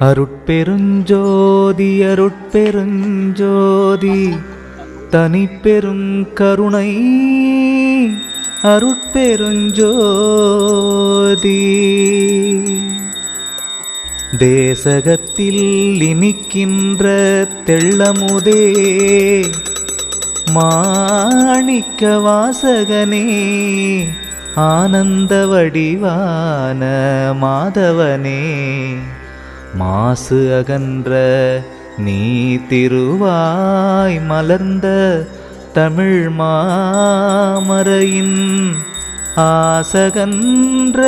அருட்பெருஞ்சோதி அருட்பெருஞ்சோதி தனிப்பெரும் கருணை. அருட்பெருஞ்சோதி தேசகத்தில் இனிக்கின்ற தெள்ளமுதே மாணிக்க வாசகனே ஆனந்த வடிவான மாதவனே. மாசு அகன்ற நீ திருவாய் மலர்ந்த தமிழ் மாமரையின் ஆசகன்ற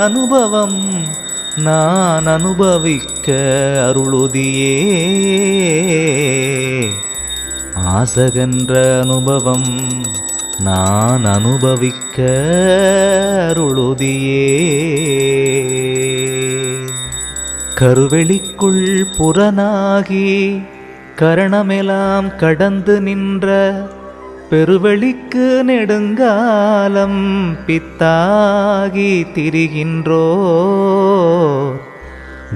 அனுபவம் நான் அனுபவிக்க அருளுதியே. ஆசகன்ற அனுபவம் நான் அனுபவிக்க அருளுதியே. கருவெளிக்குள் புறனாகி கரணமெலாம் கடந்து நின்ற பெருவெளிக்கு நெடுங்காலம் பித்தாகி திரிகின்றோ.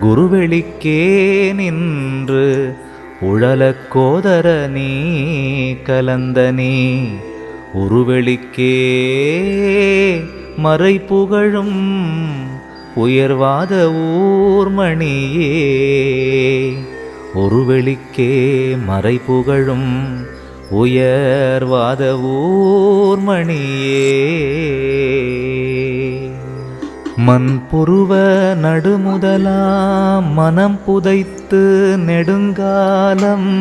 குருவெளிக்கே நின்று உழலக் கோதர நீ கலந்த நீ. உருவெளிக்கே மறை புகழும் உயர்வாத ஊர்மணியே ஒருவெளிக்கே மறை புகழும் உயர்வாத ஊர்மணியே மண் புருவ நடுமுதலாம் மனம் புதைத்து நெடுங்காலம்.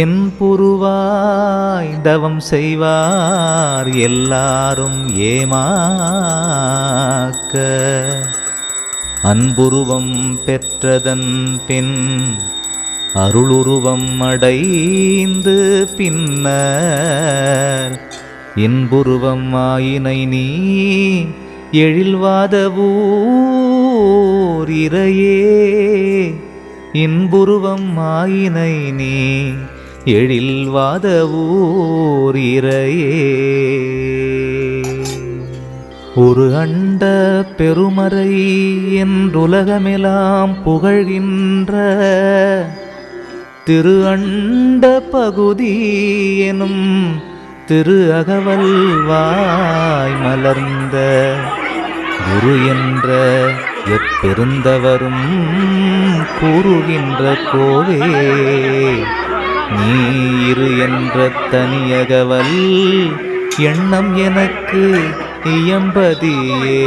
என் புருவாய் தவம் செய்வார் எல்லாரும் ஏமாக்க. அன்புருவம் பெற்றதன் பின் அருளுருவம் அடைந்து பின்னர் இன்புருவம் ஆயினை நீ எழில்வாதவூர் இறையே. இன்புருவம் ஆயினை நீ எழில்வாத ஊர் இறையே ஒரு அண்ட பெருமறை என்றுலகமெல்லாம் புகழ்கின்ற திரு அண்ட பகுதி எனும் திரு அகவல் வாய் மலர்ந்த குரு என்ற எப்பெருந்தவரும் கூறுகின்ற கோவே. நீ இரு என்ற தனியகவல் எண்ணம் எனக்கு இயம்பதியே.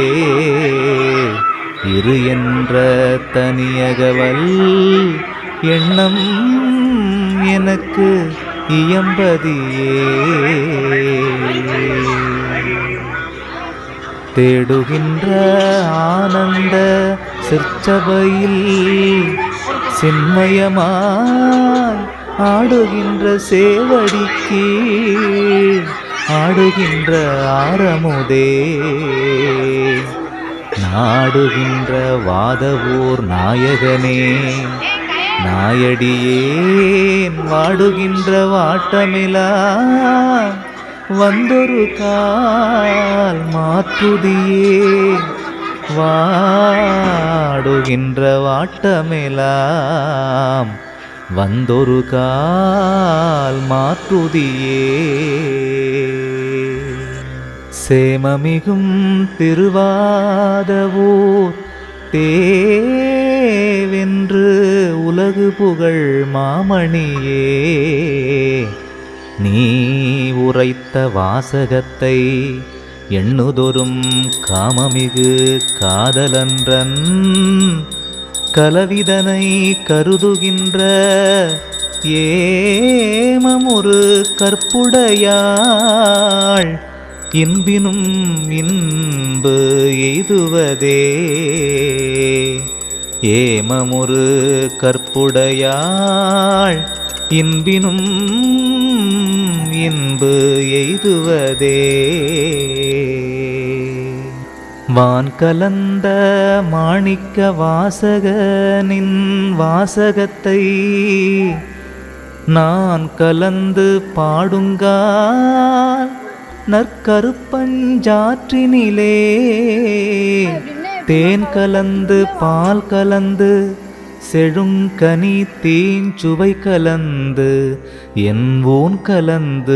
இரு என்ற தனியகவல் எண்ணம் எனக்கு இயம்பதியே. தேடுகின்ற ஆனந்த சிற்சபையில் சின்மயமாய் ஆடுகின்ற சேவடிக்கு ஆடுகின்ற ஆரமுதே. நாடுகின்ற வாதவூர் நாயகனே நாயடியேன் வாடுகின்ற வாட்டமிலா வந்தொரு கால் மாற்றுதியே. வாடுகின்ற வாட்டமிலாம் வந்தொரு கால் மாற்றுதியே. சேமமிகும் திருவாதவூர் தேவென்று உலகு புகழ் மாமணியே. நீ உரைத்த வாசகத்தை எண்ணுதொரும் காமமிகு காதலன்றன் கலவிதனை கருதுகின்ற ஏமமொரு கற்புடையாள். இன்பினும் இன்பு எய்துவதே. ஏமமொரு கற்புடையாள். இன்பினும் இன்பு எய்துவதே. வான் கலந்த மாணிக்க வாசகனின் வாசகத்தை நான் கலந்து பாடுங்கால் நற்கருப்பஞ்சாற்றினிலே. தேன் கலந்து பால் கலந்து செழுங்கனி தீஞ்சுவை கலந்து என் ஊன் கலந்து